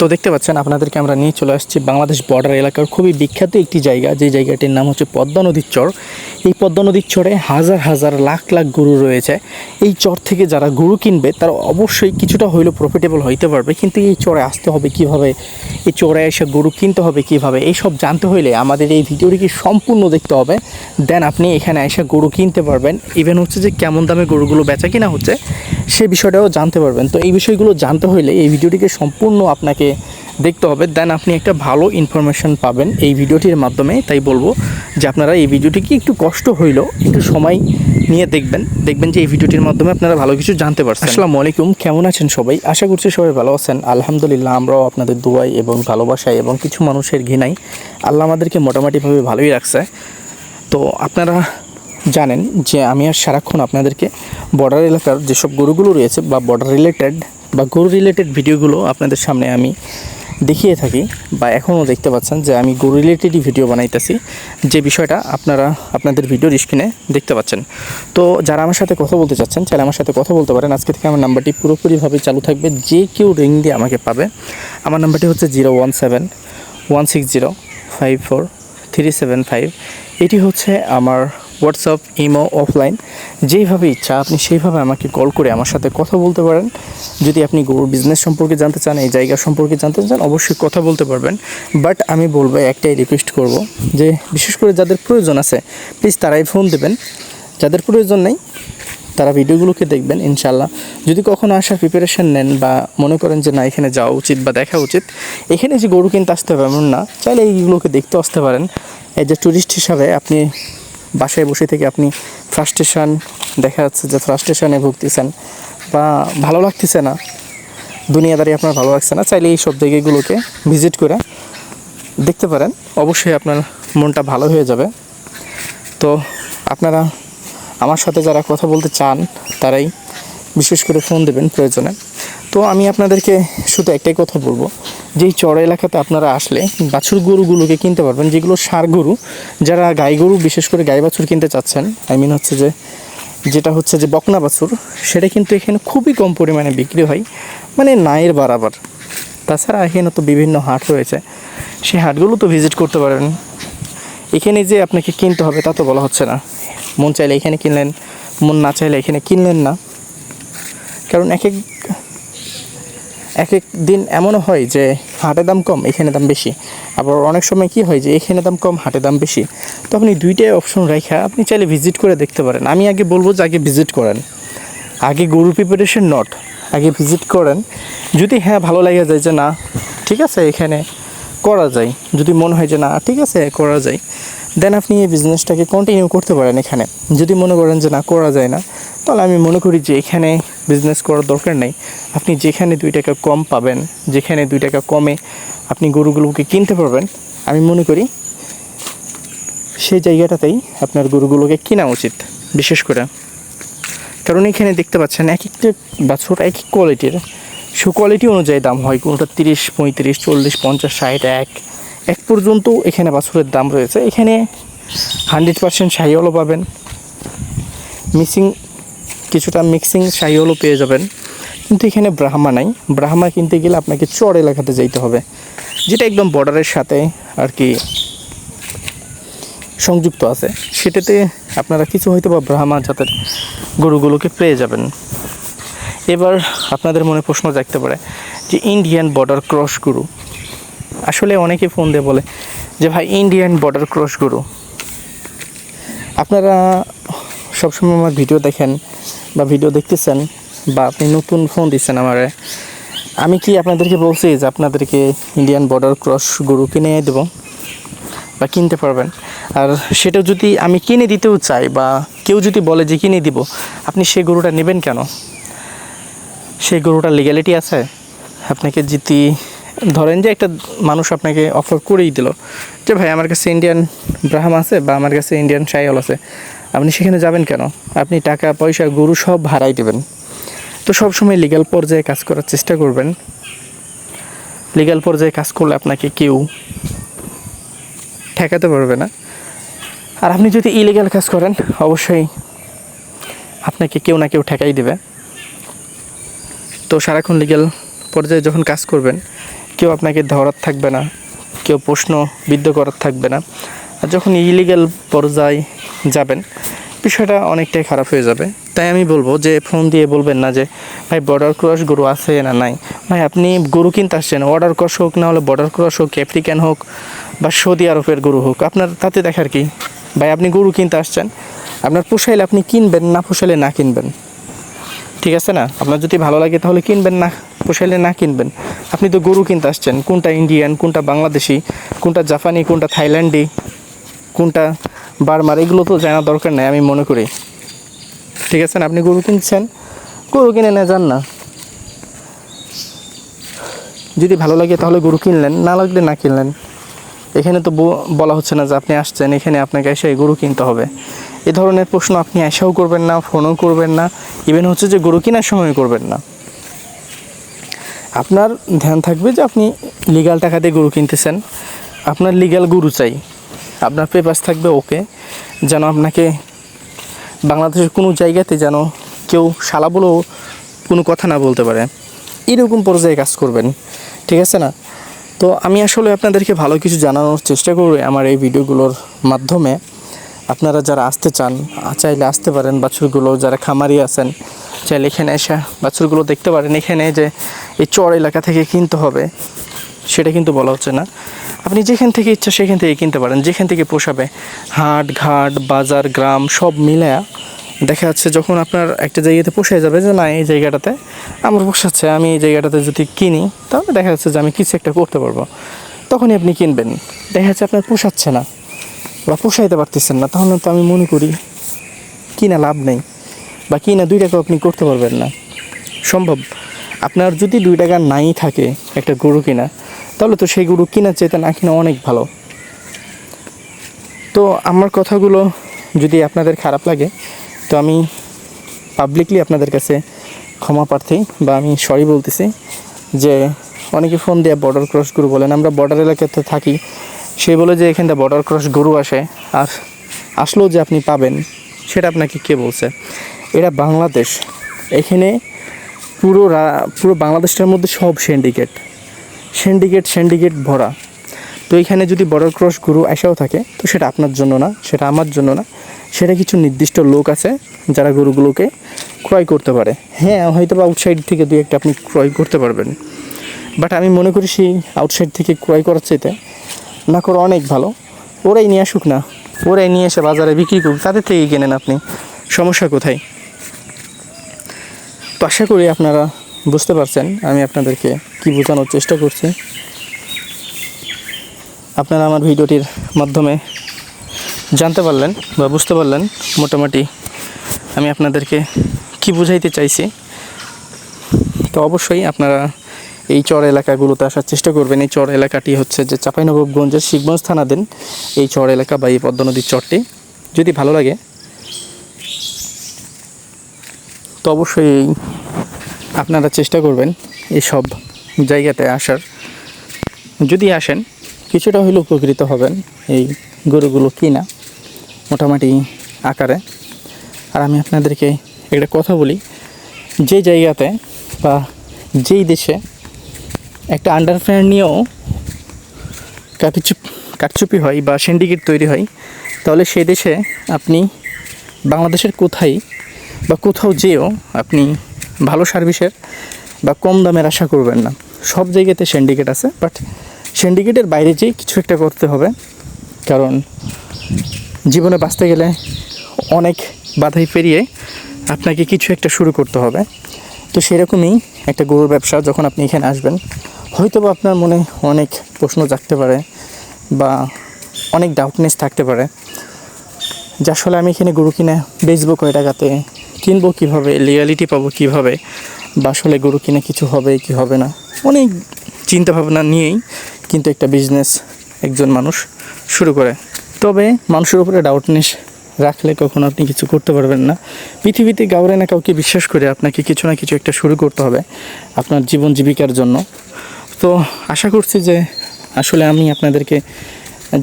তো দেখতে পাচ্ছেন, আপনাদেরকে আমরা নিয়ে চলে আসছি বাংলাদেশ বর্ডার এলাকার খুবই বিখ্যাত একটি জায়গা, যে জায়গাটির নাম হচ্ছে পদ্মা নদীর চর। এই পদ্মা নদীর চরে হাজার হাজার লাখ লাখ গরু রয়েছে। এই চর থেকে যারা গরু কিনবে, তারা অবশ্যই কিছুটা হইলেও প্রফিটেবল হইতে পারবে। কিন্তু এই চরে আসতে হবে কীভাবে? এই চরে এসে গরু কিনতে হবে কীভাবে? এই সব জানতে হইলে আমাদের এই ভিডিওটিকে সম্পূর্ণ দেখতে হবে। দেন আপনি এখানে এসে গরু কিনতে পারবেন। ইভেন হচ্ছে যে কেমন দামে গরুগুলো বেচা কিনা হচ্ছে, সে বিষয়টাও জানতে পারবেন। তো এই বিষয়গুলো জানতে হইলে এই ভিডিওটিকে সম্পূর্ণ আপনাকে দেখতে হবে। দেন আপনি একটা ভালো ইনফরমেশন পাবেন এই ভিডিওটির মাধ্যমে। তাই বলব যে আপনারা এই ভিডিওটিকে একটু কষ্ট হইলেও একটু সময় নিয়ে দেখবেন। দেখবেন যে এই ভিডিওটির মাধ্যমে আপনারা ভালো কিছু জানতে পারছেন। আসসালামু আলাইকুম, কেমন আছেন সবাই? আশা করছি সবাই ভালো আছেন। আলহামদুলিল্লাহ, আমরাও আপনাদের দুয়াই এবং ভালোবাসায় এবং কিছু মানুষের ঘৃণাই আল্লাহ আমাদেরকে মোটামুটিভাবে ভালোই রাখছে। তো আপনারা জানেন যে আমি আর সারাক্ষণ আপনাদেরকে বর্ডার এলাকার যেসব গরুগুলো রয়েছে বা বর্ডার রিলেটেড বা গরু রিলেটেড ভিডিওগুলো আপনাদের সামনে আমি দেখিয়ে থাকি বা এখনও দেখতে পাচ্ছেন যে আমি গরু রিলেটেডই ভিডিও বানাইতেছি। যে বিষয়টা আপনারা আপনাদের ভিডিওর স্ক্রিনে দেখতে পাচ্ছেন। তো যারা আমার সাথে কথা বলতে চাচ্ছেন, চাইলে আমার সাথে কথা বলতে পারেন। আজকে থেকে আমার নাম্বারটি পুরোপুরিভাবে চালু থাকবে। যে কেউ রিং দিয়ে আমাকে পাবে, আমার নাম্বারটি হচ্ছে zero one seven one six zero five four three seven five এটি হচ্ছে আমার হোয়াটসঅ্যাপ, ইমো, অফলাইন, যেইভাবে ইচ্ছা আপনি সেইভাবে আমাকে কল করে আমার সাথে কথা বলতে পারেন। যদি আপনি গরুর বিজনেস সম্পর্কে জানতে চান, এই জায়গা সম্পর্কে জানতে চান, অবশ্যই কথা বলতে পারবেন। বাট আমি বলব, একটাই রিকোয়েস্ট করব যে, বিশেষ করে যাদের প্রয়োজন আছে প্লিজ তারাই ফোন দেবেন। যাদের প্রয়োজন নেই, তারা ভিডিওগুলোকে দেখবেন ইনশাল্লাহ যদি কখনো আসার প্রিপারেশন নেন বা মনে করেন যে, না, এখানে যাওয়া উচিত বা দেখা উচিত, এখানে যে গরু কিনতে আসতে হবে, এমন না। চাইলে এইগুলোকে দেখতে আসতে পারেন। এই যে ট্যুরিস্ট হিসাবে আপনি বাসায় বসে থেকে আপনি ফ্রাস্ট্রেশন দেখা যাচ্ছে যে ফ্রাস্ট্রেশনে ভুগতেছেন বা ভালো লাগতেছে না। দুনিয়াদারি আপনার ভালো লাগছে না, চাইলে এই সব জায়গাগুলোকে ভিজিট করে দেখতে পারেন। অবশ্যই আপনার মনটা ভালো হয়ে যাবে। তো আপনারা আমার সাথে যারা কথা বলতে চান, তারাই বিশেষ করে ফোন দেবেন প্রয়োজনে। তো আমি আপনাদেরকে শুধু একটাই কথা বলব, যেই চড়া এলাকাতে আপনারা আসলে বাছুর গরুগুলোকে কিনতে পারবেন, যেগুলো সার গরু, যারা গাই গরু, বিশেষ করে গাই বাছুর কিনতে চাচ্ছেন আই মিন হচ্ছে যে, যেটা হচ্ছে যে বকনা বাছুর, সেটা কিন্তু এখানে খুবই কম পরিমাণে বিক্রি হয় মানে নায়ের বারাবার। তাছাড়া এখানে তো বিভিন্ন হাট রয়েছে, সেই হাটগুলো তো ভিজিট করতে পারেন এখানে যে আপনাকে কিনতে হবে তা তো বলা হচ্ছে না। মন চাইলে এখানে কিনলেন, মন না চাইলে এখানে কিনলেন না। কারণ এক এক এক এক দিন এমনও হয় যে হাটে দাম কম, এখানে দাম বেশি। আবার অনেক সময় কি হয় যে এখানে দাম কম, হাটে দাম বেশি। তো আপনি দুইটাই অপশন রেখা আপনি চাইলে ভিজিট করে দেখতে পারেন। আমি আগে বলব যে আগে ভিজিট করেন। আগে গরু প্রিপারেশন নট আগে ভিজিট করেন। যদি হ্যাঁ ভালো লাগে যায় যে না, ঠিক আছে, এখানে করা যায়। যদি মনে হয় যে না, ঠিক আছে, করা যায়। দেন আপনি এই বিজনেসটাকে কন্টিনিউ করতে পারেন এখানে। যদি মনে করেন যে না, করা যায় না তাহলে আমি মনে করি যে এখানে বিজনেস করার দরকার নেই। আপনি যেখানে দুই টাকা কম পাবেন, যেখানে দুই টাকা কমে আপনি গরুগুলোকে কিনতে পারবেন, আমি মনে করি সেই জায়গাটাতেই আপনার গরুগুলোকে কেনা উচিত, বিশেষ করে। কারণ এখানে দেখতে পাচ্ছেন এক একটা বাছুর এক এক কোয়ালিটির সু কোয়ালিটি অনুযায়ী দাম হয়, কোনোটা তিরিশ, পঁয়ত্রিশ, চল্লিশ, পঞ্চাশ, ষাট, এক। এক পর্যন্ত এখানে বাছুরের দাম রয়েছে। এখানে হান্ড্রেড পার্সেন্ট শাহিওয়ালও পাবেন। মিসিং কিছুটা মিক্সিং শাহিওয়ালও পেয়ে যাবেন। কিন্তু এখানে ব্রাহ্মা নাই। ব্রাহ্মা কিনতে গেলে আপনাকে চর এলাকাতে যাইতে হবে, যেটা একদম বর্ডারের সাথে আর কি সংযুক্ত আছে। সেটাতে আপনারা কিছু হয়তো বা ব্রাহ্মা জাতের গরুগুলোকে পেয়ে যাবেন। এবার আপনাদের মনে প্রশ্ন জাগতে পারে যে ইন্ডিয়ান বর্ডার ক্রস গরু। আসলে অনেকে ফোন দিয়ে বলে যে ভাই ইন্ডিয়ান বর্ডার ক্রস গরু। আপনারা সবসময় আমার ভিডিও দেখেন বা ভিডিও দেখতেছেন বা আপনি নতুন ফোন দিচ্ছেন আমারে, আমি কি আপনাদেরকে বলছি যে আপনাদেরকে ইন্ডিয়ান বর্ডার ক্রস গরু কিনে দেবো বা কিনতে পারবেন? আর সেটা যদি আমি কিনে দিতেও চাই বা কেউ যদি বলে যে কিনে দিব, আপনি সেই গরুটা নেবেন কেন? সেই গরুটার লিগ্যালিটি আছে? আপনাকে যদি ধরেন যে একটা মানুষ আপনাকে অফার করেই দিল, যে ভাই আমার কাছে ইন্ডিয়ান ব্রাহাম আছে বা আমার কাছে ইন্ডিয়ান শাইল আছে আপনি সেখানে যাবেন কেন? আপনি টাকা, পয়সা, গরু সব ভাড়াই দেবেন। তো সবসময় লিগ্যাল পর্যায়ে কাজ করার চেষ্টা করবেন। লিগ্যাল পর্যায়ে কাজ করলে আপনাকে কেউ ঠেকাতে পারবে না। আর আপনি যদি ইলিগাল কাজ করেন, অবশ্যই আপনাকে কেউ না কেউ ঠেকাই দেবে। তো সারাক্ষণ লিগ্যাল পর্যায়ে যখন কাজ করবেন, কেউ আপনাকে ধরার থাকবে না, কেউ প্রশ্ন বিদ্ধ করার থাকবে না। যখন ইলিগাল পর্যায়ে যাবেন, বিষয়টা অনেকটাই খারাপ হয়ে যাবে। তাই আমি বলব যে, ফোন দিয়ে বলবেন না যে, ভাই বর্ডার ক্রস গরু আছে না নাই? ভাই, আপনি গরু কিনতে আসছেন অর্ডার ক্রস হোক, না হলে বর্ডার ক্রস হোক আফ্রিকান হোক বা সৌদি আরবের গরু হোক, আপনার তাতে দেখার কি? ভাই, আপনি গরু কিনতে আসছেন, আপনার পোষাইলে আপনি কিনবেন, না পোষাইলে না কিনবেন? ঠিক আছে না? আপনার যদি ভালো লাগে তাহলে কিনবেন না, পোষাইলে না কিনবেন। আপনি তো গরু কিনতে আসছেন, কোনটা ইন্ডিয়ান কোনটা বাংলাদেশি, কোনটা জাপানি কোনটা থাইল্যান্ডি কোনটা, বার্মার, এগুলো তো জানার দরকার নেই, আমি মনে করি। ঠিক আছে আপনি গরু কিনছেন? গরু কিনে না যান না। যদি ভালো লাগে তাহলে গরু কিনলেন, না লাগলে না কিনলেন। এখানে তো বলা হচ্ছে না যে আপনি আসছেন, এখানে আপনাকে এসে গরু কিনতে হবে। এ ধরনের প্রশ্ন আপনি এসেও করবেন না, ফোনও করবেন না ইভেন হচ্ছে যে গরু কেনার সময় করবেন না। আপনার ধ্যান থাকবে যে আপনি লিগাল টাকা দিয়ে গরু কিনতেছেন। আপনার লিগাল গরু চাই। আপনার পেপার্স থাকবে ওকে যেন আপনাকে বাংলাদেশের কোনো জায়গাতে যেন কেউ শালা বলেও কোনো কথা না বলতে পারে। এরকম পর্যায়ে কাজ করবেন, ঠিক আছে না? তো আমি আসলে আপনাদেরকে ভালো কিছু জানানোর চেষ্টা করব আমার এই ভিডিওগুলোর মাধ্যমে। আপনারা যারা আসতে চান, চাইলে আসতে পারেন, বাছুরগুলো যারা খামারি আছেন, চাইলে এখানে এসে বাছুরগুলো দেখতে পারেন। এখানে যে এই চর এলাকা থেকে কিনতে হবে, সেটা কিন্তু বলা হচ্ছে না। আপনি যেখান থেকে ইচ্ছা সেখান থেকে কিনতে পারেন, যেখান থেকে পোষাবে। হাট, ঘাট, বাজার, গ্রাম, সব মিলে দেখা যাচ্ছে যখন আপনার একটা জায়গাতে পোষায় যাবে যে না, এই জায়গাটাতে আমার পোষাচ্ছে, আমি এই জায়গাটাতে যদি কিনি, তাহলে দেখা যাচ্ছে যে আমি কিছু একটা করতে পারব। তখনই আপনি কিনবেন। দেখা যাচ্ছে আপনার পোষাচ্ছে না বা পোষাইতে পারতেছেন না, তাহলে তো আমি মনে করি কিনা লাভ নেই বা কিনা দুই টাকা আপনি করতে পারবেন না। সম্ভব। আপনার যদি দুই টাকা নাই থাকে একটা গরু কিনা তাহলে তো সেই গরু কিনা চাইতে না কিনা অনেক ভালো। তো আমার কথাগুলো যদি আপনাদের খারাপ লাগে, তো আমি পাবলিকলি আপনাদের কাছে ক্ষমা প্রার্থী বা আমি সরি বলতেছি যে অনেকে ফোন দিয়ে বর্ডার ক্রস গরু বলেন, আমরা বর্ডার এলাকাতে থাকি, সে বলে যে এখানটা বর্ডার ক্রস গরু আসে, আর আসলেও যে আপনি পাবেন, সেটা আপনাকে কে বলছে? এটা বাংলাদেশ। এখানে পুরো পুরো বাংলাদেশটার মধ্যে সব সিন্ডিকেট সিন্ডিকেট সিন্ডিকেট ভরা। তো এখানে যদি বর্ডার ক্রস গরু আসাও থাকে, তো সেটা আপনার জন্য না, সেটা আমার জন্য না। সেটা কিছু নির্দিষ্ট লোক আছে, যারা গরুগুলোকে ক্রয় করতে পারে। হ্যাঁ হয়তো বা আউটসাইড থেকে দুই একটা আপনি ক্রয় করতে পারবেন। বাট আমি মনে করি সেই আউটসাইড থেকে ক্রয় করার চাইতে না করে অনেক ভালো। ওরাই নিয়ে আসুক না। ওরাই নিয়ে এসে বাজারে বিক্রি করুক, তাদের থেকে কেনেন আপনি। সমস্যা কোথায়? তো আশা করি আপনারা বুঝতে পারছেন আমি আপনাদেরকে কি বোঝানোর চেষ্টা করছি। আপনারা আমার ভিডিওটির মাধ্যমে জানতে পারলেন বা বুঝতে পারলেন মোটামুটি আমি আপনাদেরকে কি বুঝাইতে চাইছি। তো অবশ্যই আপনারা এই চর এলাকাগুলোতে আসার চেষ্টা করবেন। এই চর এলাকাটি হচ্ছে যে চাঁপাইনবাবগঞ্জের শিখগঞ্জ দেন এই চর এলাকা বা এই পদ্মা নদীর চরটি। যদি ভালো লাগে, তো অবশ্যই আপনারা চেষ্টা করবেন এই সব জায়গাতে আসার। যদি আসেন, কিছুটা হলেও উপকৃত হবেন এই গরুগুলো কিনা মোটামুটি আকারে। আর আমি আপনাদেরকে একটা কথা বলি, যে জায়গাতে বা যেই দেশে একটা আন্ডারফ্যান নিয়েও কাটচুপ কাটচুপি হয় বা সিন্ডিকেট তৈরি হয়, তাহলে সেই দেশে আপনি বাংলাদেশের কোথায় বা কোথাও যেও আপনি ভালো সার্ভিসের বা কম দামের আশা করবেন না। সব জায়গাতে সিন্ডিকেট আছে বাট সিন্ডিকেটের বাইরে যেয়ে কিছু একটা করতে হবে। কারণ জীবনে বাঁচতে গেলে অনেক বাধাই পেরিয়ে আপনাকে কিছু একটা শুরু করতে হবে। তো সেরকমই একটা গরুর ব্যবসা যখন আপনি এখানে আসবেন হয়তো বা আপনার মনে অনেক প্রশ্ন জাগতে পারে বা অনেক ডাউটনেস থাকতে পারে। যে আসলে আমি এখানে গরু কিনে বেচবো কয় টাকাতে? কিনবো কীভাবে? লিগালিটি পাবো কীভাবে? বা আসলে গরু কিনে কিছু হবে কি হবে না? অনেক চিন্তা ভাবনা নিয়েই কিন্তু একটা বিজনেস একজন মানুষ শুরু করে। তবে মানুষের উপরে ডাউটনেস রাখলে কখনো আপনি কিছু করতে পারবেন না। পৃথিবীতে গাউরে না কাউকে বিশ্বাস করে আপনাকে কিছু না কিছু একটা শুরু করতে হবে আপনার জীবন জীবিকার জন্য। তো আশা করছি যে আসলে আমি আপনাদেরকে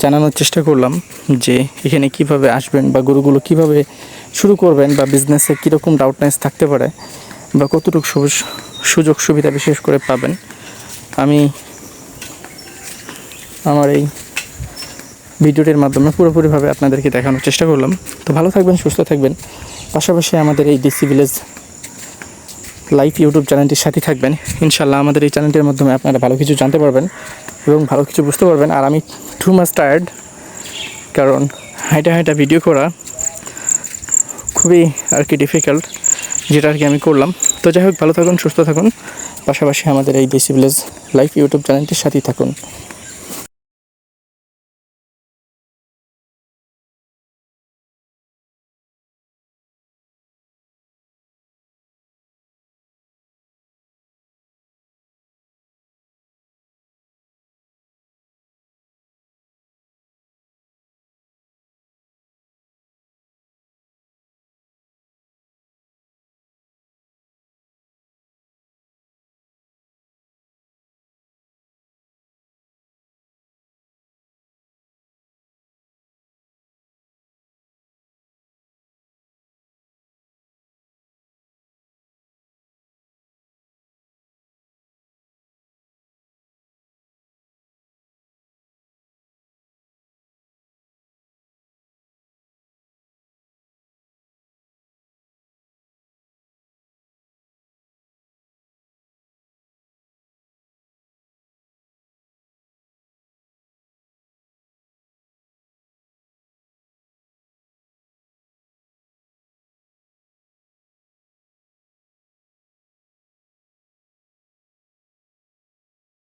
জানানোর চেষ্টা করলাম যে এখানে কীভাবে আসবেন বা গরুগুলো কীভাবে শুরু করবেন বা বিজনেসে কীরকম ডাউটনেস থাকতে পারে বা কতটুকু সুযোগ সুবিধা বিশেষ করে পাবেন। আমি আমার এই ভিডিওটির মাধ্যমে পুরোপুরিভাবে আপনাদেরকে দেখানোর চেষ্টা করলাম। তো ভালো থাকবেন, সুস্থ থাকবেন। পাশাপাশি আমাদের এই ডিসি ভিলেজ লাইভ ইউটিউব চ্যানেলটির সাথে থাকবেন। ইনশাল্লাহ আমাদের এই চ্যানেলটির মাধ্যমে আপনারা ভালো কিছু জানতে পারবেন। এবং ভালো কিছু বুঝতে পারবেন। আর আমি টু মাস টায়ার্ড কারণ হাইটা হাইটা ভিডিও করা খুবই আর কি ডিফিকাল্ট যেটা আর কি আমি করলাম। তো যাই হোক, ভালো থাকুন, সুস্থ থাকুন। পাশাপাশি আমাদের এই দেশি ভিলেজ লাইফ ইউটিউব চ্যানেলটির সাথেই থাকুন।